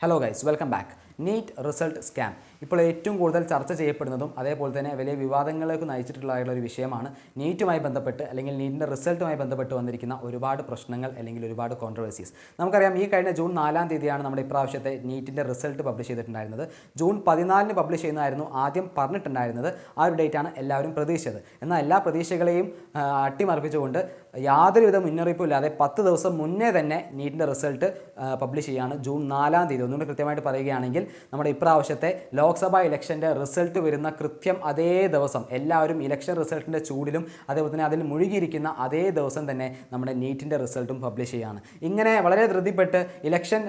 Hello guys welcome back NEET result scam ഇപ്പോൾ ഏറ്റവും കൂടുതൽ ചർച്ച ചെയ്യപ്പെടുന്നതും അതേപോലെ തന്നെ വലിയ വിവാദങ്ങളിലേക്ക് നയിച്ചിട്ടുള്ള ഒരു വിഷയമാണ് നീറ്റുമായി ബന്ധപ്പെട്ട് അല്ലെങ്കിൽ നീറ്റിന്റെ റിസൾട്ടുമായി ബന്ധപ്പെട്ട് വന്നിരിക്കുന്ന ഒരുപാട് പ്രശ്നങ്ങൾ അല്ലെങ്കിൽ ഒരുപാട് കോൺട്രവേഴ്സീസ് നമുക്കറിയാം ഈ കഴിഞ്ഞ ജൂൺ നാലാം തീയതിയാണ് നമ്മുടെ ഇപ്രാവശ്യത്തെ നീറ്റിന്റെ റിസൾട്ട് പബ്ലിഷ് ചെയ്തിട്ടുണ്ടായിരുന്നത്. ജൂൺ പതിനാലിന് പബ്ലിഷ് ചെയ്യുന്നതായിരുന്നു ആദ്യം പറഞ്ഞിട്ടുണ്ടായിരുന്നത്. ആ ഒരു ഡേറ്റാണ് എല്ലാവരും പ്രതീക്ഷിച്ചത്. എന്നാൽ എല്ലാ പ്രതീക്ഷകളെയും അട്ടിമറിപ്പിച്ചുകൊണ്ട് യാതൊരുവിധ മുന്നറിയിപ്പും ഇല്ലാതെ പത്ത് ദിവസം മുന്നേ തന്നെ നീറ്റിന്റെ റിസൾട്ട് പബ്ലിഷ് ചെയ്യുകയാണ് ജൂൺ നാലാം തീയതി. ഒന്നുകൂടി കൃത്യമായിട്ട് പറയുകയാണെങ്കിൽ നമ്മുടെ ഇപ്രാവശ്യത്തെ ലോക്സഭാ ഇലക്ഷന്റെ റിസൾട്ട് വരുന്ന കൃത്യം അതേ ദിവസം എല്ലാവരും ഇലക്ഷൻ റിസൾട്ടിന്റെ ചൂടിലും അതേപോലെ തന്നെ അതിൽ മുഴുകിയിരിക്കുന്ന അതേ ദിവസം തന്നെ നമ്മുടെ നീറ്റിന്റെ റിസൾട്ടും പബ്ലിഷ് ചെയ്യുകയാണ് ഇങ്ങനെ വളരെ ധൃതിപ്പെട്ട് ഇലക്ഷൻ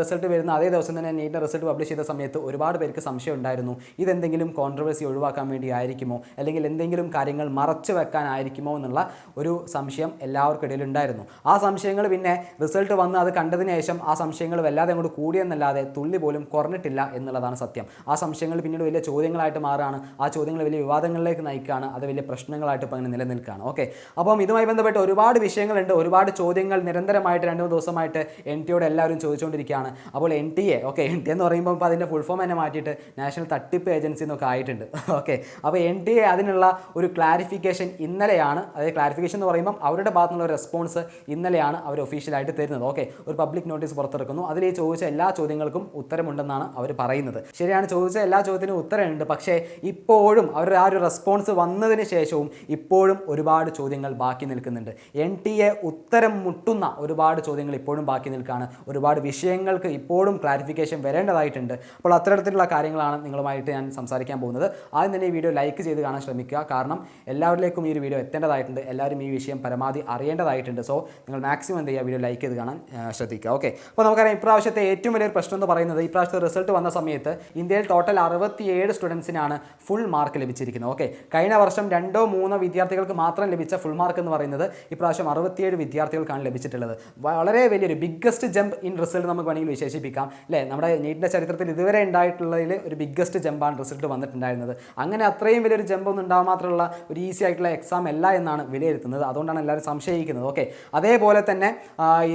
റിസൾട്ട് വരുന്ന അതേ ദിവസം തന്നെ നീറ്റിന്റെ റിസൾട്ട് പബ്ലിഷ് ചെയ്ത സമയത്ത് ഒരുപാട് പേർക്ക് സംശയം ഉണ്ടായിരുന്നു. ഇതെന്തെങ്കിലും കോൺട്രവേഴ്സി ഒഴിവാക്കാൻ വേണ്ടി ആയിരിക്കുമോ അല്ലെങ്കിൽ എന്തെങ്കിലും കാര്യങ്ങൾ മറച്ചു വെക്കാനായിരിക്കുമോ എന്നുള്ള ഒരു സംശയം എല്ലാവർക്കിടയിൽ ഉണ്ടായിരുന്നു. ആ സംശയങ്ങൾ പിന്നെ റിസൾട്ട് വന്ന് അത് കണ്ടതിന് ശേഷം ആ സംശയങ്ങൾ വല്ലാതെ അങ്ങോട്ട് കൂടിയെന്നല്ലാതെ തുള്ളി പോലും കുറഞ്ഞിട്ടില്ല എന്നുള്ളതാണ് സത്യം. ആ സംശയങ്ങൾ പിന്നീട് വലിയ ചോദ്യങ്ങളായിട്ട് മാറുകയാണ് ആ ചോദ്യങ്ങൾ വലിയ വിവാദങ്ങളിലേക്ക് നയിക്കുകയാണ് അത് വലിയ പ്രശ്നങ്ങളായിട്ട് ഇപ്പം അങ്ങനെ നിലനിൽക്കുകയാണ് ഓക്കെ. അപ്പം ഇതുമായി ബന്ധപ്പെട്ട് ഒരുപാട് വിഷയങ്ങളുണ്ട്. ഒരുപാട് ചോദ്യങ്ങൾ നിരന്തരമായിട്ട് രണ്ട് മൂന്ന് ദിവസമായിട്ട് എൻ ടിയോട് എല്ലാവരും ചോദിച്ചുകൊണ്ടിരിക്കുകയാണ്. അപ്പോൾ N T A okay N T എന്ന് പറയുമ്പോൾ ഇപ്പോൾ അതിന്റെ ഫുൾ ഫോം തന്നെ മാറ്റിയിട്ട് നാഷണൽ തട്ടിപ്പ് ഏജൻസി എന്നൊക്കെ ആയിട്ടുണ്ട്. ഓക്കെ. അപ്പോൾ എൻ ടി എ അതിനുള്ള ഒരു ക്ലാരിഫിക്കേഷൻ ഇന്നലെയാണ്. അതായത് ക്ലാരിഫിക്കേഷൻ എന്ന് പറയുമ്പം അവരുടെ ഭാഗത്തു നിന്നുള്ള റെസ്പോൺസ് ഇന്നലെയാണ് അവർ ഒഫീഷ്യലായിട്ട് തരുന്നത്. ഓക്കെ. ഒരു പബ്ലിക് നോട്ടീസ് പുറത്തിറക്കുന്നു. അതിൽ ഈ ചോദിച്ച എല്ലാ ചോദ്യങ്ങൾക്കും ഉത്തരമുണ്ടെന്നാണ് അവർ പറയുന്നത്. ശരിയാണ് ചോദിച്ച എല്ലാ ചോദ്യത്തിനും ഉത്തരമുണ്ട്. പക്ഷേ ഇപ്പോഴും അവരുടെ ആ ഒരു റെസ്പോൺസ് വന്നതിന് ശേഷവും ഇപ്പോഴും ഒരുപാട് ചോദ്യങ്ങൾ ബാക്കി നിൽക്കുന്നുണ്ട്. എൻ ടി എ ഉത്തരം മുട്ടുന്ന ഒരുപാട് ചോദ്യങ്ങൾ ഇപ്പോഴും ബാക്കി നിൽക്കുകയാണ്. ഒരുപാട് വിഷയങ്ങൾക്ക് ഇപ്പോഴും ക്ലാരിഫിക്കേഷൻ വരേണ്ടതായിട്ടുണ്ട്. അപ്പോൾ അത്തരത്തിലുള്ള കാര്യങ്ങളാണ് നിങ്ങളുമായിട്ട് ഞാൻ സംസാരിക്കാൻ പോകുന്നത്. ആദ്യം തന്നെ ഈ വീഡിയോ ലൈക്ക് ചെയ്ത് കാണാൻ ശ്രമിക്കുക. കാരണം എല്ലാവരിലേക്കും ഈ ഒരു വീഡിയോ എത്തേണ്ടതായിട്ടുണ്ട്. എല്ലാവരും ഈ വിഷയം പരമാവധി അറിയേണ്ടതായിട്ടുണ്ട്. സോ നിങ്ങൾ മാക്സിമം എന്ത് ചെയ്യുക? വീഡിയോ ലൈക്ക് ചെയ്ത് കാണാൻ ശ്രദ്ധിക്കുക. ഓക്കെ അപ്പോൾ നമുക്കറിയാം ഇപ്രാവശ്യത്തെ ഏറ്റവും വലിയൊരു പ്രശ്നം എന്ന് പറയുന്നത് ഇപ്രാവശ്യത്തെ റിസൾട്ട് വന്ന സമയത്ത് ഇന്ത്യയിൽ ടോട്ടൽ അറുപത്തിയേഴ് സ്റ്റുഡൻസിനാണ് ഫുൾ മാർക്ക് ലഭിച്ചിരിക്കുന്നത്. ഓക്കെ കഴിഞ്ഞ വർഷം രണ്ടോ മൂന്നോ വിദ്യാർത്ഥികൾക്ക് മാത്രം ലഭിച്ച ഫുൾ മാർക്ക് എന്ന് പറയുന്നത് ഇപ്രാവശ്യം അറുപത്തിയേഴ് വിദ്യാർത്ഥികൾക്കാണ് ലഭിച്ചിട്ടുള്ളത്. വളരെ വലിയൊരു ബിഗ്ഗസ്റ്റ് ജമ്പ് ഇൻ റിസൾട്ട് നമുക്ക് വേണമെങ്കിൽ വിശേഷിപ്പിക്കാം. അല്ലേ നമ്മുടെ നീറ്റിന്റെ ചരിത്രത്തിൽ ഇതുവരെ ഉണ്ടായിട്ടുള്ളതിൽ ഒരു ബിഗ്ഗസ്റ്റ് ജമ്പാണ് റിസൾട്ട് വന്നിട്ടുണ്ടായിരുന്നത്. അങ്ങനെ അത്രയും വലിയൊരു ജമ്പ് ഒന്നും ഉണ്ടാകാൻ മാത്രമുള്ള ഒരു ഈസി ആയിട്ടുള്ള എക്സാം അല്ല എന്നാണ് വിലയിരുത്തുന്നത്. അതുകൊണ്ടാണ് എല്ലാവരും സംശയിക്കുന്നത്. ഓക്കെ അതേപോലെ തന്നെ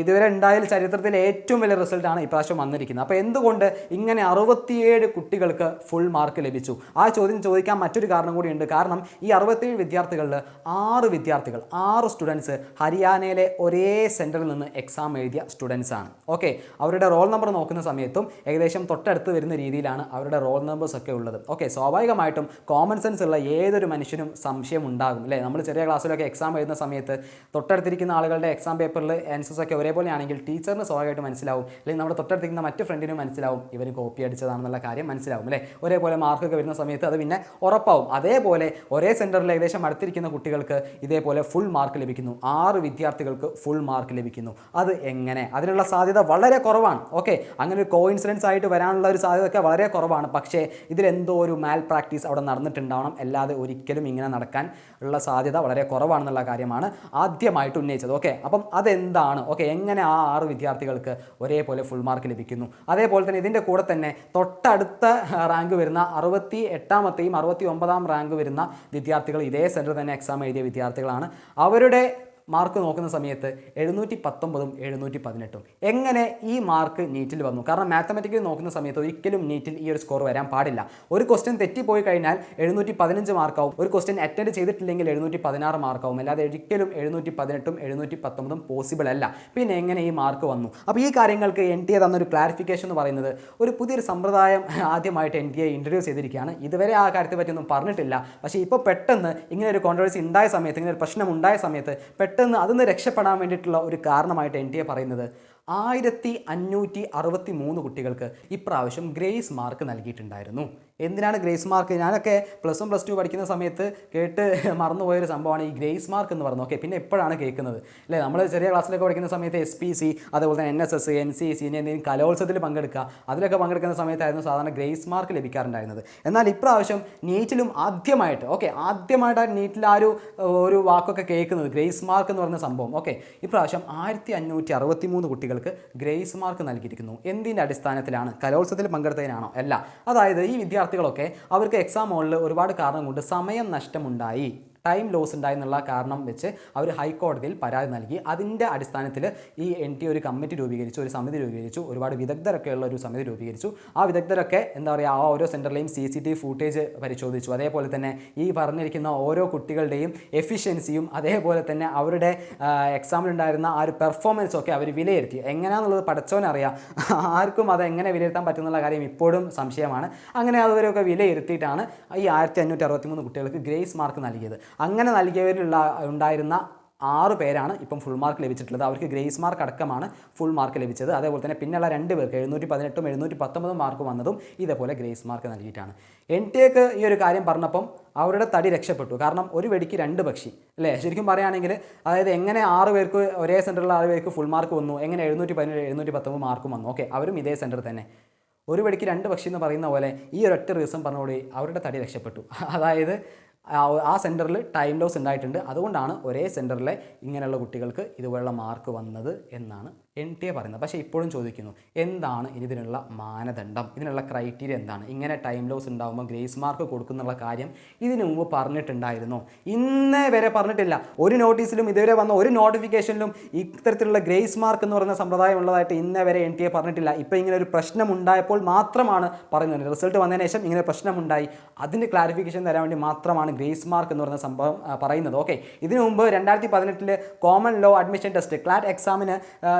ഇതുവരെ ഉണ്ടായ ചരിത്രത്തിലെ ഏറ്റവും വലിയ റിസൾട്ടാണ് ഇപ്രാവശ്യം വന്നിരിക്കുന്നത്. അപ്പോൾ എന്തുകൊണ്ട് ഇങ്ങനെ അറുപത്തിയേഴ് കുട്ടികൾക്ക് ഫുൾ മാർക്ക് ലഭിച്ചു. ആ ചോദ്യം ചോദിക്കാൻ മറ്റൊരു കാരണം കൂടിയുണ്ട് കാരണം ഈ അറുപത്തേഴ് വിദ്യാർത്ഥികളിൽ ആറ് വിദ്യാർത്ഥികൾ ആറ് സ്റ്റുഡൻസ് ഹരിയാനയിലെ ഒരേ സെന്ററിൽ നിന്ന് എക്സാം എഴുതിയ സ്റ്റുഡൻസ് ആണ്. ഓക്കെ അവരുടെ റോൾ നമ്പർ നോക്കുന്ന സമയത്തും ഏകദേശം തൊട്ടടുത്ത് വരുന്ന രീതിയിലാണ് അവരുടെ റോൾ നമ്പേഴ്സ് ഒക്കെ ഉള്ളത്. ഓക്കെ സ്വാഭാവികമായിട്ടും കോമൺ സെൻസ് ഉള്ള ഏതൊരു മനുഷ്യനും സംശയം ഉണ്ടാകും. അല്ലേ? നമ്മൾ ചെറിയ ക്ലാസ്സിലൊക്കെ എക്സാം എഴുതുന്ന സമയത്ത് തൊട്ടടുത്തിരിക്കുന്ന ആളുകളുടെ എക്സാം പേപ്പറിൽ ആൻസേഴ്സ് ഒക്കെ ഒരേപോലെ ആണെങ്കിൽ ടീച്ചറിന് സ്വാഭാവികമായിട്ട് മനസ്സിലാവും. അല്ലെങ്കിൽ നമ്മുടെ തൊട്ടടുത്തിരിക്കുന്ന മറ്റ് ഫ്രണ്ടിനും മനസ്സിലാവും. ഇവർ കോപ്പി അടിച്ചതാണെന്നുള്ള കാര്യം മനസ്സിലാവും. അല്ലേ? ഒരേപോലെ മാർക്കൊക്കെ വരുന്ന സമയത്ത് അത് പിന്നെ ഉറപ്പാവും. അതേപോലെ ഒരേ സെന്ററിൽ ഏകദേശം അടുത്തിരിക്കുന്ന കുട്ടികൾക്ക് ഇതേപോലെ ഫുൾ മാർക്ക് ലഭിക്കുന്നു. ആറ് വിദ്യാർത്ഥികൾക്ക് ഫുൾ മാർക്ക് ലഭിക്കുന്നു. അത് എങ്ങനെ? അതിനുള്ള സാധ്യത വളരെ കുറവാണ്. ഓക്കെ? അങ്ങനെ ഒരു കോയിൻസിഡൻസ് ആയിട്ട് വരാനുള്ള ഒരു സാധ്യത ഒക്കെ വളരെ കുറവാണ്. പക്ഷേ ഇതിലെന്തോ ഒരു മാൽ പ്രാക്ടീസ് അവിടെ നടന്നിട്ടുണ്ടാവണം. അല്ലാതെ ഒരിക്കലും ഇങ്ങനെ നടക്കാൻ ഉള്ള സാധ്യത വളരെ കുറവാണെന്നുള്ള കാര്യമാണ് ആദ്യമായിട്ട് ഉന്നയിച്ചത്. ഓക്കെ? അപ്പം അതെന്താണ്? ഓക്കെ എങ്ങനെ ആ ആറ് വിദ്യാർത്ഥികൾക്ക് ഒരേപോലെ ഫുൾ മാർക്ക് ലഭിക്കുന്നു? അതേപോലെ തന്നെ ഇതിന്റെ കൂടെ തന്നെ തൊട്ടടുത്ത റാങ്ക് വരുന്ന അറുപത്തി എട്ടാമത്തെയും അറുപത്തി ഒമ്പതാം റാങ്ക് വരുന്ന വിദ്യാർത്ഥികൾ ഇതേ സെന്ററിൽ തന്നെ എക്സാം എഴുതിയ വിദ്യാർത്ഥികളാണ്. അവരുടെ മാർക്ക് നോക്കുന്ന സമയത്ത് എഴുന്നൂറ്റി പത്തൊമ്പതും എഴുന്നൂറ്റി പതിനെട്ടും എങ്ങനെ ഈ മാർക്ക് നീറ്റിൽ വന്നു? കാരണം മാത്തമെറ്റിക്കൽ നോക്കുന്ന സമയത്ത് ഒരിക്കലും നീറ്റിൽ ഈ ഒരു സ്കോർ വരാൻ പാടില്ല. ഒരു ക്വസ്റ്റ്യൻ തെറ്റിപ്പോയി കഴിഞ്ഞാൽ എഴുന്നൂറ്റി പതിനഞ്ച് മാർക്കാവും. ഒരു ക്വസ്റ്റ്യൻ അറ്റൻഡ് ചെയ്തിട്ടില്ലെങ്കിൽ എഴുന്നൂറ്റി പതിനാറ് മാർക്കാവും. അല്ലാതെ ഒരിക്കലും എഴുന്നൂറ്റി പതിനെട്ടും എഴുന്നൂറ്റി പത്തൊമ്പതും പോസിബിൾ അല്ല. പിന്നെ എങ്ങനെ ഈ മാർക്ക് വന്നു? അപ്പോൾ ഈ കാര്യങ്ങൾക്ക് എൻ ടി എ തന്നൊരു ക്ലാരിഫിക്കേഷൻ എന്ന് പറയുന്നത് ഒരു പുതിയൊരു സമ്പ്രദായം ആദ്യമായിട്ട് എൻ ടി എ ഇൻട്രൊഡ്യൂസ് ചെയ്തിരിക്കുകയാണ്. ഇതുവരെ ആ കാര്യത്തെ പറ്റിയൊന്നും പറഞ്ഞിട്ടില്ല. പക്ഷേ ഇപ്പോൾ പെട്ടെന്ന് ഇങ്ങനെ ഒരു കോൺട്രവേഴ്സി ഉണ്ടായ സമയത്ത് ഇങ്ങനെ ഒരു പ്രശ്നം ഉണ്ടായ സമയത്ത് പെട്ടെന്ന് അതിന്ന് രക്ഷപ്പെടാൻ വേണ്ടിയിട്ടുള്ള ഒരു കാരണമായിട്ട് എൻ ടി എ പറയുന്നത് ആയിരത്തി അഞ്ഞൂറ്റി അറുപത്തി മൂന്ന് കുട്ടികൾക്ക് ഇപ്രാവശ്യം ഗ്രേസ് മാർക്ക് നൽകിയിട്ടുണ്ടായിരുന്നു. എന്തിനാണ് ഗ്രേസ് മാർക്ക്? ഞാനൊക്കെ പ്ലസ് വൺ പ്ലസ് ടു പഠിക്കുന്ന സമയത്ത് കേട്ട് മറന്നുപോയൊരു സംഭവമാണ് ഈ ഗ്രേസ് മാർക്ക് എന്ന് പറയുന്നത്. ഓക്കെ പിന്നെ എപ്പോഴാണ് കേൾക്കുന്നത്? അല്ലേ നമ്മൾ ചെറിയ ക്ലാസ്സിലൊക്കെ പഠിക്കുന്ന സമയത്ത് എസ് പി സി അതുപോലെ തന്നെ N S S N C C എന്തെങ്കിലും കലോത്സവത്തിൽ പങ്കെടുക്കുക. അതിലൊക്കെ പങ്കെടുക്കുന്ന സമയത്തായിരുന്നു സാധാരണ ഗ്രേസ് മാർക്ക് ലഭിക്കാറുണ്ടായിരുന്നത്. എന്നാൽ ഇപ്രാവശ്യം നീറ്റിലും ആദ്യമായിട്ട് ഓക്കെ ആദ്യമായിട്ടാണ് നീറ്റിൽ ആ ഒരു ഒരു വാക്കൊക്കെ കേൾക്കുന്നത്. ഗ്രേസ് മാർക്ക് എന്ന് പറയുന്ന സംഭവം. ഓക്കെ ഇപ്രാവശ്യം ആയിരത്തി അഞ്ഞൂറ്റി അറുപത്തി മൂന്ന് കുട്ടികൾക്ക് ഗ്രേസ് മാർക്ക് നൽകിയിരിക്കുന്നു. എന്തിന്റെ അടിസ്ഥാനത്തിലാണ്? കലോത്സവത്തിൽ പങ്കെടുത്തതിനാണോ? അല്ല. അതായത് ഈ വിദ്യാർത്ഥികളൊക്കെ അവർക്ക് എക്സാം ഹോളിൽ ഒരുപാട് കാരണം കൊണ്ട് സമയം നഷ്ടമുണ്ടായി. ടൈം ലോസ് ഉണ്ടായി എന്നുള്ള കാരണം വെച്ച് അവർ ഹൈക്കോടതിയിൽ പരാതി നൽകി. അതിന്റെ അടിസ്ഥാനത്തിൽ ഈ എൻ ടി ഒരു കമ്മിറ്റി രൂപീകരിച്ചു ഒരു സമിതി രൂപീകരിച്ചു ഒരുപാട് വിദഗ്ധരൊക്കെ ഉള്ള ഒരു സമിതി രൂപീകരിച്ചു. ആ വിദഗ്ധരൊക്കെ എന്താ പറയുക ആ ഓരോ സെന്ററിലെയും സി സി ടി ഫൂട്ടേജ് പരിശോധിച്ചു. അതേപോലെ തന്നെ ഈ പറഞ്ഞിരിക്കുന്ന ഓരോ കുട്ടികളുടെയും എഫിഷ്യൻസിയും അതേപോലെ തന്നെ അവരുടെ എക്സാമിലുണ്ടായിരുന്ന ആ ഒരു പെർഫോമൻസും ഒക്കെ അവർ വിലയിരുത്തി. എങ്ങനെയാണെന്നുള്ളത് പഠിച്ചവനറിയാം. ആർക്കും അത് എങ്ങനെ വിലയിരുത്താൻ പറ്റുന്നുള്ള കാര്യം ഇപ്പോഴും സംശയമാണ്. അങ്ങനെ അവരൊക്കെ വിലയിരുത്തിയിട്ടാണ് ഈ ആയിരത്തി അഞ്ഞൂറ്റി അറുപത്തി മൂന്ന് കുട്ടികൾക്ക് ഗ്രേസ് മാർക്ക് നൽകിയത്. അങ്ങനെ നൽകിയവരിലുള്ള ഉണ്ടായിരുന്ന ആറ് പേരാണ് ഇപ്പം ഫുൾ മാർക്ക് ലഭിച്ചിട്ടുള്ളത്. അവർക്ക് ഗ്രേസ് മാർക്ക് അടക്കമാണ് ഫുൾ മാർക്ക് ലഭിച്ചത്. അതേപോലെ തന്നെ പിന്നെയുള്ള രണ്ട് പേർക്ക് എഴുന്നൂറ്റി പതിനെട്ടും എഴുന്നൂറ്റി പത്തൊമ്പതും മാർക്ക് വന്നതും ഇതേപോലെ ഗ്രേസ് മാർക്ക് നൽകിയിട്ടാണ്. എൻ ടി എക്ക് ഈ ഒരു കാര്യം പറഞ്ഞപ്പം അവരുടെ തടി രക്ഷപ്പെട്ടു. കാരണം ഒരു വെടിക്ക് രണ്ട് പക്ഷി അല്ലേ? ശരിക്കും പറയുകയാണെങ്കിൽ അതായത് എങ്ങനെ ആറ് പേർക്ക് ഒരേ സെന്ററിലുള്ള ആറ് പേർക്ക് ഫുൾ മാർക്ക് വന്നു? എങ്ങനെ എഴുന്നൂറ്റി പതിനേഴ് എഴുന്നൂറ്റി പത്തൊമ്പത് മാർക്കും വന്നു? ഓക്കെ അവരും ഇതേ സെന്റർ തന്നെ. ഒരു വെടിക്ക് രണ്ട് പക്ഷി എന്ന് പറയുന്ന പോലെ ഈ ഒരൊറ്റ റീസൺ പറഞ്ഞുകൂടി അവരുടെ തടി രക്ഷപ്പെട്ടു. അതായത് ആ- സെന്ററിൽ ടൈം ലോസ് ഉണ്ടായിട്ടുണ്ട്. അതുകൊണ്ടാണ് ഒരേ സെന്ററിലെ ഇങ്ങനെയുള്ള കുട്ടികൾക്ക് ഇതുപോലുള്ള മാർക്ക് വന്നത് എന്നാണ് എൻ ടി എ പറയുന്നത്. പക്ഷേ ഇപ്പോഴും ചോദിക്കുന്നു എന്താണ് ഇനി ഇതിനുള്ള മാനദണ്ഡം? ഇതിനുള്ള ക്രൈറ്റീരിയ എന്താണ്? ഇങ്ങനെ ടൈം ലോസ് ഉണ്ടാകുമ്പോൾ ഗ്രേസ് മാർക്ക് കൊടുക്കുന്നുള്ള കാര്യം ഇതിനു മുമ്പ് പറഞ്ഞിട്ടുണ്ടായിരുന്നു. ഇന്നേ വരെ പറഞ്ഞിട്ടില്ല. ഒരു നോട്ടീസിലും ഇതുവരെ വന്ന ഒരു നോട്ടിഫിക്കേഷനിലും ഇത്തരത്തിലുള്ള ഗ്രേസ് മാർക്ക് എന്ന് പറയുന്ന സമ്പ്രദായം ഉള്ളതായിട്ട് ഇന്നേ വരെ എൻ ടി എ പറഞ്ഞിട്ടില്ല. ഇപ്പോൾ ഇങ്ങനെ ഒരു പ്രശ്നം ഉണ്ടായപ്പോൾ മാത്രമാണ് പറയുന്നത്. റിസൾട്ട് വന്നതിന് ശേഷം ഇങ്ങനെ പ്രശ്നമുണ്ടായി അതിന്റെ ക്ലാരിഫിക്കേഷൻ തരാൻ വേണ്ടി മാത്രമാണ് ഗ്രേസ് മാർക്ക് എന്ന് പറയുന്ന സംഭവം പറയുന്നത്. ഓക്കെ ഇതിനു മുമ്പ് രണ്ടായിരത്തി പതിനെട്ടിൽ common law admission test CLAT എക്സാമിന്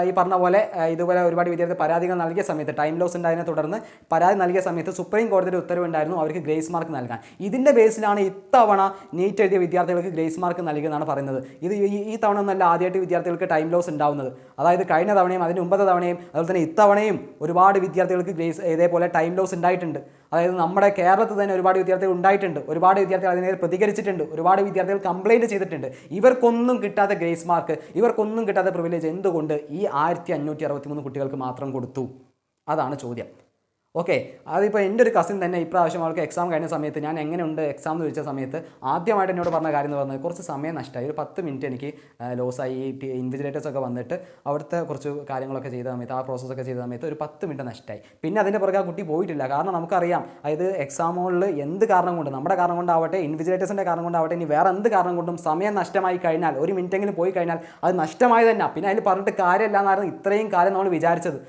ഈ പറഞ്ഞ പോലെ ഇതുപോലെ ഒരുപാട് വിദ്യാർത്ഥി പരാതികൾ നൽകിയ സമയത്ത് ടൈം ലോസ് ഉണ്ടായതിനെ തുടർന്ന് പരാതി നൽകിയ സമയത്ത് സുപ്രീം കോടതിയുടെ ഉത്തരവുണ്ടായിരുന്നു അവർക്ക് ഗ്രേസ് മാർക്ക് നൽകാൻ. ഇതിന്റെ ബേസിലാണ് ഇത്തവണ നീറ്റ് എഴുതിയ വിദ്യാർത്ഥികൾക്ക് ഗ്രേസ് മാർക്ക് നൽകിയെന്നാണ് പറയുന്നത്. ഇത് ഈ തവണ ഒന്നല്ല ആദ്യമായിട്ട് വിദ്യാർത്ഥികൾക്ക് ടൈം ലോസ് ഉണ്ടാവുന്നത്. അതായത് കഴിഞ്ഞ തവണയും അതിന് മുമ്പത്തെ തവണയും അതുപോലെ തന്നെ ഇത്തവണയും ഒരുപാട് വിദ്യാർത്ഥികൾക്ക് ഗ്രേസ് ഇതേപോലെ ടൈം ലോസ് ഉണ്ടായിട്ടുണ്ട്. അതായത് നമ്മുടെ കേരളത്തിൽ തന്നെ ഒരുപാട് വിദ്യാർത്ഥികൾ ഉണ്ടായിട്ടുണ്ട്. ഒരുപാട് വിദ്യാർത്ഥികൾ അതിനെ പ്രതികരിച്ചിട്ടുണ്ട്. ഒരുപാട് വിദ്യാർത്ഥികൾ കംപ്ലൈന്റ് ചെയ്തിട്ടുണ്ട്. ഇവർക്കൊന്നും കിട്ടാത്ത ഗ്രേസ് മാർക്ക് ഇവർക്കൊന്നും കിട്ടാത്ത പ്രിവിലേജ് എന്തുകൊണ്ട് ഈ ആയിരത്തി അഞ്ഞൂറ്റി അറുപത്തി മൂന്ന് കുട്ടികൾക്ക് മാത്രം കൊടുത്തു? അതാണ് ചോദ്യം. ഓക്കെ അതിപ്പോൾ എന്റെ ഒരു കസിൻ തന്നെ ഇപ്രാവശ്യം അവൾക്ക് എക്സാം കഴിഞ്ഞ സമയത്ത് ഞാൻ എങ്ങനെയുണ്ട് എക്സാം എന്ന് ചോദിച്ച സമയത്ത് ആദ്യമായിട്ട് എന്നോട് പറഞ്ഞ കാര്യം എന്ന് പറഞ്ഞത് കുറച്ച് സമയം നഷ്ടമായി ഒരു പത്ത് മിനിറ്റ് എനിക്ക് ലോസായി ഈ ഇൻവിജിലേറ്റേഴ്സ് ഒക്കെ വന്നിട്ട് അവിടുത്തെ കുറച്ച് കാര്യങ്ങളൊക്കെ ചെയ്ത സമയത്ത് ആ പ്രോസസ്സൊക്കെ ചെയ്ത സമയത്ത് ഒരു പത്ത് മിനിറ്റ് നഷ്ടമായി പിന്നെ അതിന്റെ പുറകെ ആ കുട്ടി പോയിട്ടില്ല. കാരണം നമുക്കറിയാം അതായത് എക്സാമുകളിൽ എന്ത് കാരണം കൊണ്ട് നമ്മുടെ കാരണം കൊണ്ടാവട്ടെ ഇൻവിജിലേറ്റേഴ്സിന്റെ കാരണം കൊണ്ടാവട്ടെ ഇനി വേറെ എന്ത് കാരണം കൊണ്ടും സമയം നഷ്ടമായി കഴിഞ്ഞാൽ ഒരു മിനിറ്റെങ്കിലും പോയി കഴിഞ്ഞാൽ അത് നഷ്ടമായി തന്നെ പിന്നെ അതിൽ പറഞ്ഞിട്ട് കാര്യമില്ല എന്നായിരുന്നു ഇത്രയും കാലം നമ്മൾ വിചാരിച്ചത്.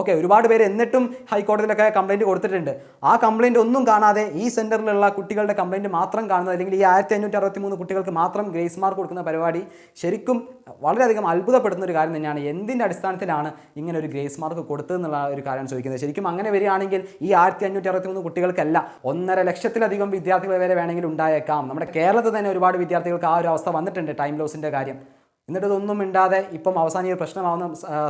ഓക്കെ ഒരുപാട് പേര് എന്നിട്ടും ഹൈക്കോടതിയിലൊക്കെ കംപ്ലൈന്റ് കൊടുത്തിട്ടുണ്ട്. ആ കംപ്ലൈന്റ് ഒന്നും കാണാതെ ഈ സെന്ററിലുള്ള കുട്ടികളുടെ കംപ്ലൈന്റ് മാത്രം കാണുന്നത് അല്ലെങ്കിൽ ഈ ആയിരത്തി അഞ്ഞൂറ്റി അറുപത്തി മൂന്ന് കുട്ടികൾക്ക് മാത്രം ഗ്രേസ് മാർക്ക് കൊടുക്കുന്ന പരിപാടി ശരിക്കും വളരെയധികം അത്ഭുതപ്പെടുന്ന ഒരു കാര്യം തന്നെയാണ്. എന്തിന്റെ അടിസ്ഥാനത്തിലാണ് ഇങ്ങനെ ഒരു ഗ്രേസ് മാർക്ക് കൊടുത്തതെന്നുള്ള ഒരു കാര്യമാണ് ചോദിക്കുന്നത്? ശരിക്കും അങ്ങനെ വരികയാണെങ്കിൽ ഈ ആയിരത്തി അഞ്ഞൂറ്റി അറുപത്തി മൂന്ന് കുട്ടികൾക്കല്ല ഒന്നര ലക്ഷത്തിലധികം വിദ്യാർത്ഥികൾ വരെ വേണമെങ്കിൽ ഉണ്ടായേക്കാം. നമ്മുടെ കേരളത്തിൽ തന്നെ ഒരുപാട് വിദ്യാർത്ഥികൾക്ക് ആ ഒരു അവസ്ഥ വന്നിട്ടുണ്ട് ടൈം ലോസിന്റെ കാര്യം. എന്നിട്ട് ഇതൊന്നും മിണ്ടാതെ ഇപ്പം അവസാനം ഈ പ്രശ്നമാവുന്ന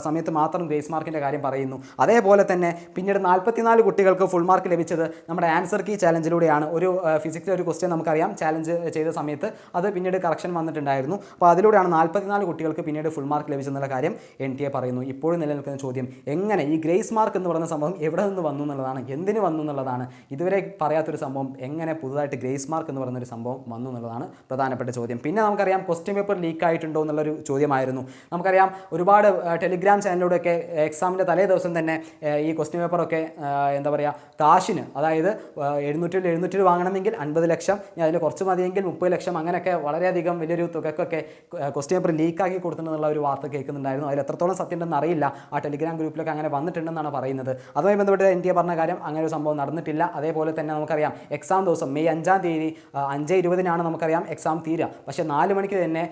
സമയത്ത് മാത്രം ഗ്രേസ് മാർക്കിന്റെ കാര്യം പറയുന്നു. അതേപോലെ തന്നെ പിന്നീട് നാൽപ്പത്തിനാല് കുട്ടികൾക്ക് ഫുൾ മാർക്ക് ലഭിച്ചത് നമ്മുടെ ആൻസർ കീ ചാലഞ്ചിലൂടെയാണ്. ഒരു ഫിസിക്സിലെ ഒരു ക്വസ്റ്റ്യൻ നമുക്കറിയാം. ചാലഞ്ച് ചെയ്ത സമയത്ത് അത് പിന്നീട് കറക്ഷൻ വന്നിട്ടുണ്ടായിരുന്നു. അപ്പോൾ അതിലൂടെയാണ് നാൽപ്പത്തിനാല് കുട്ടികൾക്ക് പിന്നീട് ഫുൾ മാർക്ക് ലഭിച്ചെന്നുള്ള കാര്യം എൻ ടി എ പറയുന്നു. ഇപ്പോഴും നിലനിൽക്കുന്ന ചോദ്യം എങ്ങനെ ഈ ഗ്രേസ് മാർക്ക് എന്ന് പറയുന്ന സംഭവം എവിടെ നിന്ന് വന്നു എന്നുള്ളതാണ് എന്തിന് വന്നു എന്നുള്ളതാണ് ഇതുവരെ പറയാത്തൊരു സംഭവം എങ്ങനെ പുതുതായിട്ട് ഗ്രേസ് മാർക്ക് എന്ന് പറയുന്ന ഒരു സംഭവം വന്നു എന്നുള്ളതാണ് പ്രധാനപ്പെട്ട ചോദ്യം. പിന്നെ നമുക്കറിയാം ക്വസ്റ്റ്യൻ പേപ്പർ ലീക്ക് ആയിട്ടുണ്ടോ എന്നുള്ളൊരു ചോദ്യമായിരുന്നു. നമുക്കറിയാം ഒരുപാട് ടെലിഗ്രാം ചാനലിലൂടെയൊക്കെ എക്സാമിന്റെ തലേ ദിവസം തന്നെ ഈ ക്വസ്റ്റ്യൻ പേപ്പറൊക്കെ എന്താ പറയുക കാശിന് അതായത് എഴുന്നൂറ്റിൽ എഴുന്നൂറ്റിൽ വാങ്ങണമെങ്കിൽ അൻപത് ലക്ഷം ഇനി അതിൽ കുറച്ച് മതിയെങ്കിൽ മുപ്പത് ലക്ഷം അങ്ങനെയൊക്കെ വളരെയധികം വലിയൊരു തുകക്കൊക്കെ ക്വസ്റ്റ്യൻ പേപ്പർ ലീക്കാക്കി കൊടുത്തിട്ടുള്ള ഒരു വാർത്ത കേൾക്കുന്നുണ്ടായിരുന്നു. അതിൽ എത്രത്തോളം സത്യമുണ്ടെന്ന് അറിയില്ല. ആ ടെലിഗ്രാം ഗ്രൂപ്പിലൊക്കെ അങ്ങനെ വന്നിട്ടുണ്ടെന്നാണ് പറയുന്നത്. അതുമായി ബന്ധപ്പെട്ട് എൻ ടി പറഞ്ഞ കാര്യം അങ്ങനെ ഒരു സംഭവം നടന്നിട്ടില്ല. അതേപോലെ തന്നെ നമുക്കറിയാം എക്സാം ദിവസം മെയ് അഞ്ചാം തീയതി അഞ്ച് ഇരുപതിനാണ് നമുക്കറിയാം എക്സാം തീരുക. പക്ഷേ നാല് മണിക്ക് തന്നെ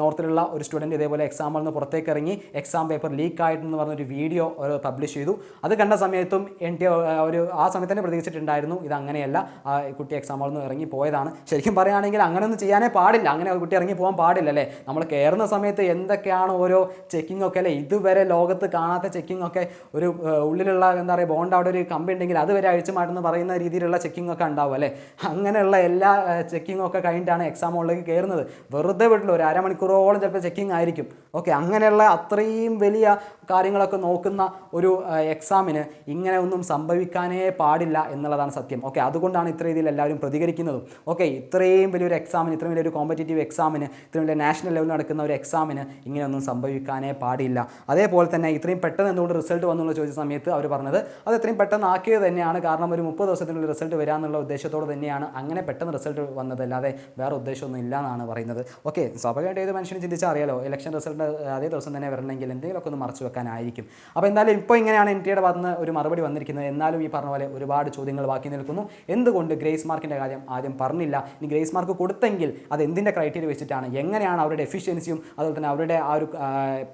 നോർത്തിലുള്ള ഒരു സ്റ്റുഡന്റ് ഇതേപോലെ എക്സാമിൽ നിന്ന് പുറത്തേക്ക് ഇറങ്ങി എക്സാം പേപ്പർ ലീക്ക് ആയിട്ടെന്ന് പറഞ്ഞൊരു വീഡിയോ പബ്ലിഷ് ചെയ്തു. അത് കണ്ട സമയത്തും എൻ ടി ഒരു ആ സമയത്ത് തന്നെ പ്രതീക്ഷിച്ചിട്ടുണ്ടായിരുന്നു. ഇത് അങ്ങനെയല്ല. കുട്ടി എക്സാമിൽ നിന്ന് ഇറങ്ങി പോയതാണ്. ശരിക്കും പറയുകയാണെങ്കിൽ അങ്ങനെയൊന്നും ചെയ്യാനേ പാടില്ല. അങ്ങനെ ഒരു കുട്ടി ഇറങ്ങി പോകാൻ പാടില്ല അല്ലേ? നമ്മൾ കയറുന്ന സമയത്ത് എന്തൊക്കെയാണ് ഓരോ ചെക്കിംഗ് ഒക്കെ അല്ലേ? ഇതുവരെ ലോകത്ത് കാണാത്ത ചെക്കിംഗ് ഒക്കെ ഒരു ഉള്ളിലുള്ള എന്താ പറയുക ബോണ്ട് അവിടെ ഒരു കമ്പി ഉണ്ടെങ്കിൽ അതുവരെ അഴിച്ചു മാറ്റുന്ന പറയുന്ന രീതിയിലുള്ള ചെക്കിംഗ് ഒക്കെ ഉണ്ടാവും അല്ലേ? അങ്ങനെയുള്ള എല്ലാ ചെക്കിംഗ് ഒക്കെ കഴിഞ്ഞിട്ടാണ് എക്സാം ഉള്ളിലേക്ക് കയറുന്നത്. വെറുതെ വിട്ടില്ല. ഒരു അരമണിക്കൂറോളം ചിലപ്പോൾ ചെക്ക് ചെക്കിംഗ് ആയിരിക്കും. ഓക്കെ അങ്ങനെയുള്ള അത്രയും വലിയ കാര്യങ്ങളൊക്കെ നോക്കുന്ന ഒരു എക്സാമിന് ഇങ്ങനെ ഒന്നും സംഭവിക്കാനേ പാടില്ല എന്നുള്ളതാണ് സത്യം. ഓക്കെ അതുകൊണ്ടാണ് ഇത്ര രീതിയിൽ എല്ലാവരും പ്രതികരിക്കുന്നതും. ഓക്കെ ഇത്രയും വലിയൊരു എക്സാമിന് ഇത്രയും വലിയൊരു കോമ്പറ്റേറ്റീവ് എക്സാമിന് ഇത്രയും വലിയ നാഷണൽ ലെവലിൽ നടക്കുന്ന ഒരു എക്സാമിന് ഇങ്ങനെയൊന്നും സംഭവിക്കാനേ പാടില്ല. അതേപോലെ തന്നെ ഇത്രയും പെട്ടെന്ന് എന്തുകൊണ്ട് റിസൾട്ട് വന്നുള്ള ചോദിച്ച സമയത്ത് അവർ പറഞ്ഞത് അത് ഇത്രയും പെട്ടെന്ന് ആക്കിയത് തന്നെയാണ്. കാരണം ഒരു മുപ്പത് ദിവസത്തിനുള്ളിൽ റിസൾട്ട് വരാമെന്നുള്ള ഉദ്ദേശത്തോടെ തന്നെയാണ് അങ്ങനെ പെട്ടെന്ന് റിസൾട്ട് വന്നതല്ലാതെ വേറെ ഉദ്ദേശമൊന്നും ഇല്ല എന്നാണ് പറയുന്നത്. ഓക്കെ സ്വാഭാവികമായിട്ട് ഏത് മനുഷ്യനും ചിന്തിച്ചാൽ അറിയാലോ ഇലക്ഷൻ റിസൾട്ട് അതേ ദിവസം തന്നെ വരണമെങ്കിൽ എന്തെങ്കിലുമൊക്കെ ഒന്ന് മറച്ചു വെക്കാനായിരിക്കും. അപ്പോൾ എന്തായാലും ഇപ്പോൾ ഇങ്ങനെയാണ് എൻ ടിയുടെ നിന്ന് ഒരു മറുപടി വന്നിരിക്കുന്നത്. എന്നാലും ഈ പറഞ്ഞ പോലെ ഒരുപാട് ചോദ്യങ്ങൾ ബാക്കി നിൽക്കുന്നു. എന്തുകൊണ്ട് ഗ്രേസ് മാർക്കിന്റെ കാര്യം ആദ്യം പറഞ്ഞില്ല? ഇനി ഗ്രേസ് മാർക്ക് കൊടുത്തെങ്കിൽ അത് എന്തിന്റെ ക്രൈറ്റീരിയ വെച്ചിട്ടാണ്? എങ്ങനെയാണ് അവരുടെ എഫിഷ്യൻസിയും അതുപോലെ തന്നെ അവരുടെ ആ ഒരു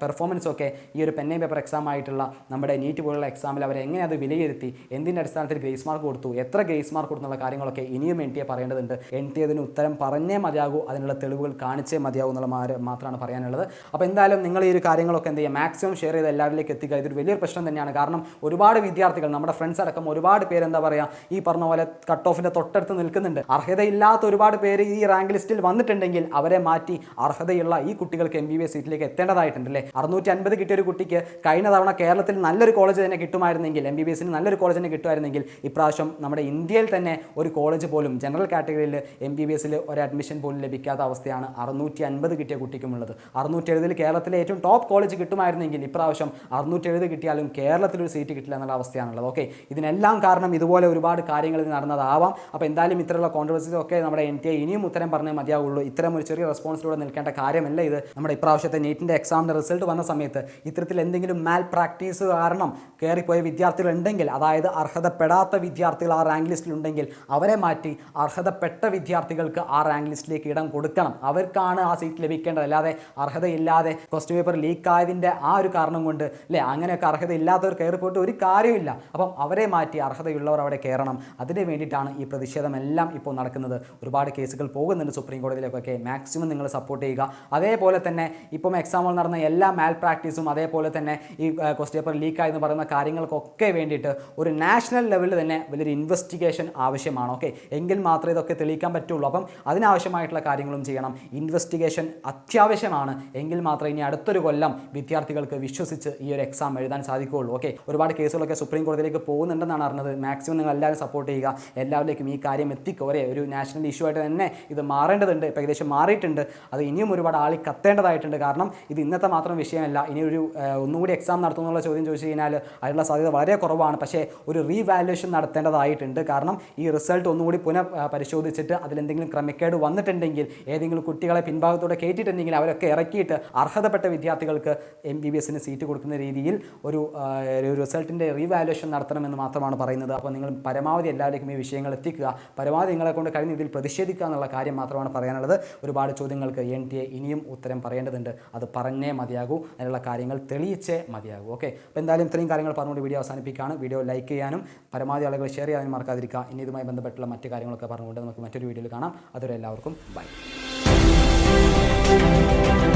പെർഫോമൻസും ഒക്കെ ഈ ഒരു പെന്നൈ പേപ്പർ എക്സാം ആയിട്ടുള്ള നമ്മുടെ നീറ്റ് പോലുള്ള എക്സാമിൽ അവരെ എങ്ങനെ അത് വിലയിരുത്തി? എന്തിന്റെ അടിസ്ഥാനത്തിൽ ഗ്രേസ് മാർക്ക് കൊടുത്തു? എത്ര ഗ്രേസ് മാർക്ക് കൊടുത്തുള്ള കാര്യങ്ങളൊക്കെ ഇനിയും എൻ ടി എ പറയേണ്ടതുണ്ട്. എൻ ടി അതിന് ഉത്തരം പറഞ്ഞേ മതിയാകൂ. അതിനുള്ള തെളിവുകൾ കാണിച്ചേ മതിയാകൂ എന്നുള്ള മാത്രമാണ് പറയാനുള്ളത്. അപ്പോൾ എന്തായാലും നിങ്ങൾ ഈ ഒരു കാര്യങ്ങളൊക്കെ എന്ത് ചെയ്യുക? മാക്സിമം ഷെയർ ചെയ്ത് എല്ലാവരിലേക്ക് എത്തിക്കുക. ഇതൊരു വലിയൊരു പ്രശ്നം തന്നെയാണ്. കാരണം ഒരുപാട് വിദ്യാർത്ഥികൾ നമ്മുടെ ഫ്രണ്ട്സ് അടക്കം ഒരുപാട് പേര് എന്താ പറയുക ഈ പറഞ്ഞ പോലെ കട്ട് ഓഫിന്റെ തൊട്ടടുത്ത് നിൽക്കുന്നുണ്ട്. അർഹതയില്ലാത്ത ഒരുപാട് പേര് ഈ റാങ്ക് ലിസ്റ്റിൽ വന്നിട്ടുണ്ടെങ്കിൽ അവരെ മാറ്റി അർഹതയുള്ള ഈ കുട്ടികൾക്ക് എം ബി ബി എസ് സീറ്റിലേക്ക് എത്തേണ്ടതായിട്ടുണ്ട് അല്ലേ അറുന്നൂറ്റി അൻപത് കിട്ടിയ ഒരു കുട്ടിക്ക് കഴിഞ്ഞ തവണ കേരളത്തിൽ നല്ലൊരു കോളേജ് തന്നെ കിട്ടുമായിരുന്നെങ്കിൽ എം ബി ബി എസിന് നല്ലൊരു കോളേജ് തന്നെ കിട്ടുമായിരുന്നെങ്കിൽ ഇപ്രാവശ്യം നമ്മുടെ ഇന്ത്യയിൽ തന്നെ ഒരു കോളേജ് പോലും ജനറൽ കാറ്റഗറിയിൽ എം ബി ബി എസിൽ ഒരു അഡ്മിഷൻ പോലും ലഭിക്കാത്ത അവസ്ഥയാണ് അറുന്നൂറ്റി അൻപത് കിട്ടിയ കുട്ടിക്കുമുള്ളത്. അറുന്നൂറ്റി എഴുപതിൽ കേരളത്തിലെ ഏറ്റവും ടോപ്പ് കോളേജ് കിട്ടുമായിരുന്നെങ്കിൽ ഇപ്രാവശ്യം അറുന്നൂറ്റി എഴുപത് കിട്ടിയാലും കേരളത്തിൽ ഒരു സീറ്റ് കിട്ടില്ല എന്നുള്ള അവസ്ഥയാണുള്ളത്. ഓക്കെ ഇതിനെല്ലാം കാരണം ഇതുപോലെ ഒരുപാട് കാര്യങ്ങൾ നടന്നതാവാം. അപ്പോൾ എന്തായാലും ഇത്തരമുള്ള കോൺട്രവേഴ്സീസ് ഒക്കെ നമ്മുടെ എൻ ടി എ ഇനിയും ഉത്തരം പറഞ്ഞേ മതിയാവുള്ളൂ. ഇത്തരം ഒരു ചെറിയ റെസ്പോൺസിലൂടെ നിൽക്കേണ്ട കാര്യമല്ല ഇത്. നമ്മുടെ ഇപ്രാവശ്യത്തെ നീറ്റിന്റെ എക്സാമിന്റെ റിസൾട്ട് വന്ന സമയത്ത് ഇത്തരത്തിൽ എന്തെങ്കിലും മാൽ പ്രാക്ടീസ് കാരണം കയറിപ്പോയ വിദ്യാർത്ഥികൾ ഉണ്ടെങ്കിൽ അതായത് അർഹതപ്പെടാത്ത വിദ്യാർത്ഥികൾ ആ റാങ്ക് ലിസ്റ്റിലുണ്ടെങ്കിൽ അവരെ മാറ്റി അർഹതപ്പെട്ട വിദ്യാർത്ഥികൾക്ക് ആ റാങ്ക് ലിസ്റ്റിലേക്ക് ഇടം കൊടുക്കണം. അവർക്കാണ് ആ സീറ്റ് ലഭിക്കേണ്ടത്. അല്ലാതെ അർഹതയില്ലാതെ ക്വസ്റ്റ്യൻ പേപ്പർ ലീക്ക് ആയതിന്റെ ആ ഒരു കാരണം കൊണ്ട് അല്ലേ? അങ്ങനെയൊക്കെ അർഹതയില്ലാത്തവർ കയറി പോയിട്ട് ഒരു കാര്യമില്ല അപ്പം അവരെ മാറ്റി അർഹതയുള്ളവർ അവിടെ കയറണം. അതിന് വേണ്ടിയിട്ടാണ് ഈ പ്രതിഷേധമെല്ലാം ഇപ്പോൾ നടക്കുന്നത്. ഒരുപാട് കേസുകൾ പോകുന്നുണ്ട് സുപ്രീം കോടതിയിലേക്കൊക്കെ. മാക്സിമം നിങ്ങൾ സപ്പോർട്ട് ചെയ്യുക. അതേപോലെ തന്നെ ഇപ്പം എക്സാമ്പിൾ നടന്ന എല്ലാ മാൽ പ്രാക്ടീസും അതേപോലെ തന്നെ ഈ ക്വസ്റ്റ്യൻ പേപ്പർ ലീക്കായി എന്ന് പറയുന്ന കാര്യങ്ങൾക്കൊക്കെ വേണ്ടിയിട്ട് ഒരു നാഷണൽ ലെവലിൽ തന്നെ വലിയൊരു ഇൻവെസ്റ്റിഗേഷൻ ആവശ്യമാണ്. ഓക്കെ എങ്കിൽ മാത്രമേ ഇതൊക്കെ തെളിയിക്കാൻ പറ്റുള്ളൂ. അപ്പം അതിനാവശ്യമായിട്ടുള്ള കാര്യങ്ങളും ചെയ്യണം. ഇൻവെസ്റ്റിഗേഷൻ അത്യാവശ്യമാണ്. എങ്കിൽ മാത്രമേ ഇനി അടുത്തൊരു കൊല്ലം വിദ്യാർത്ഥികൾക്ക് വിശ്വസിച്ച് ഈ ഒരു എക്സാം എഴുതാൻ സാധിക്കുകയുള്ളൂ. ഓക്കെ ഒരുപാട് കേസുകളൊക്കെ സുപ്രീം കോടതിയിലേക്ക് പോകുന്നുണ്ടെന്നാണ് അറിഞ്ഞത്. മാക്സിമം നിങ്ങൾ എല്ലാവരും സപ്പോർട്ട് ചെയ്യുക. എല്ലാവരിലേക്കും ഈ കാര്യം എത്തിക്കുക. ഒരേ നാഷണൽ ഇഷ്യൂ ആയിട്ട് തന്നെ ഇത് മാറേണ്ടതുണ്ട്. ഇപ്പോൾ ഏകദേശം മാറിയിട്ടുണ്ട്. അത് ഇനിയും ഒരുപാട് ആളി കത്തേണ്ടതായിട്ടുണ്ട്. കാരണം ഇത് ഇന്നത്തെ മാത്രം വിഷയമല്ല. ഇനി ഒരു ഒന്നുകൂടി എക്സാം നടത്തുന്നുള്ള ചോദ്യം ചോദിച്ചു കഴിഞ്ഞാൽ അതിനുള്ള സാധ്യത വളരെ കുറവാണ്. പക്ഷേ ഒരു റീവാലുവേഷൻ നടത്തേണ്ടതായിട്ടുണ്ട്. കാരണം ഈ റിസൾട്ട് ഒന്നുകൂടി പുനഃ പരിശോധിച്ചിട്ട് അതിലെന്തെങ്കിലും ക്രമക്കേട് വന്നിട്ടുണ്ടെങ്കിൽ ഏതെങ്കിലും കുട്ടികളെ പിൻഭാഗത്തോടെ കയറ്റിയിട്ടുണ്ടെങ്കിൽ അവരൊക്കെ ഇറക്കിയിട്ട് അർഹതപ്പെട്ട വിദ്യാർത്ഥികൾക്ക് എം ബി ബി എസിന് സീറ്റ് കൊടുക്കുന്ന രീതിയിൽ ഒരു റിസൾട്ടിന്റെ റീവാലുവേഷൻ നടത്തണമെന്ന് മാത്രമാണ് പറയുന്നത്. അപ്പോൾ നിങ്ങൾ പരമാവധി എല്ലാവരിലേക്കും ഈ വിഷയങ്ങൾ എത്തിക്കുക. പരമാവധി നിങ്ങളെ കൊണ്ട് കഴിഞ്ഞ രീതിയിൽ പ്രതിഷേധിക്കുക എന്നുള്ള കാര്യം മാത്രമാണ് പറയാനുള്ളത്. ഒരുപാട് ചോദ്യങ്ങൾക്ക് എൻ ടി എ ഇനിയും ഉത്തരം പറയേണ്ടതുണ്ട്. അത് പറഞ്ഞേ മതിയാകൂ. അതിനുള്ള കാര്യങ്ങൾ തെളിയിച്ചേ മതിയാകൂ. ഓക്കെ? അപ്പോൾ എന്തായാലും ഇത്രയും കാര്യങ്ങൾ പറഞ്ഞുകൊണ്ട് വീഡിയോ അവസാനിപ്പിക്കുകയാണ്. വീഡിയോ ലൈക്ക് ചെയ്യാനും പരമാവധി ആളുകൾ ഷെയർ ചെയ്യാനും മറക്കാതിരിക്കുക. ഇനി ഇതുമായി ബന്ധപ്പെട്ടുള്ള മറ്റു കാര്യങ്ങളൊക്കെ പറഞ്ഞുകൊണ്ട് നമുക്ക് മറ്റൊരു വീഡിയോയിൽ കാണാം. അതുവരെ എല്ലാവർക്കും ബൈ. Música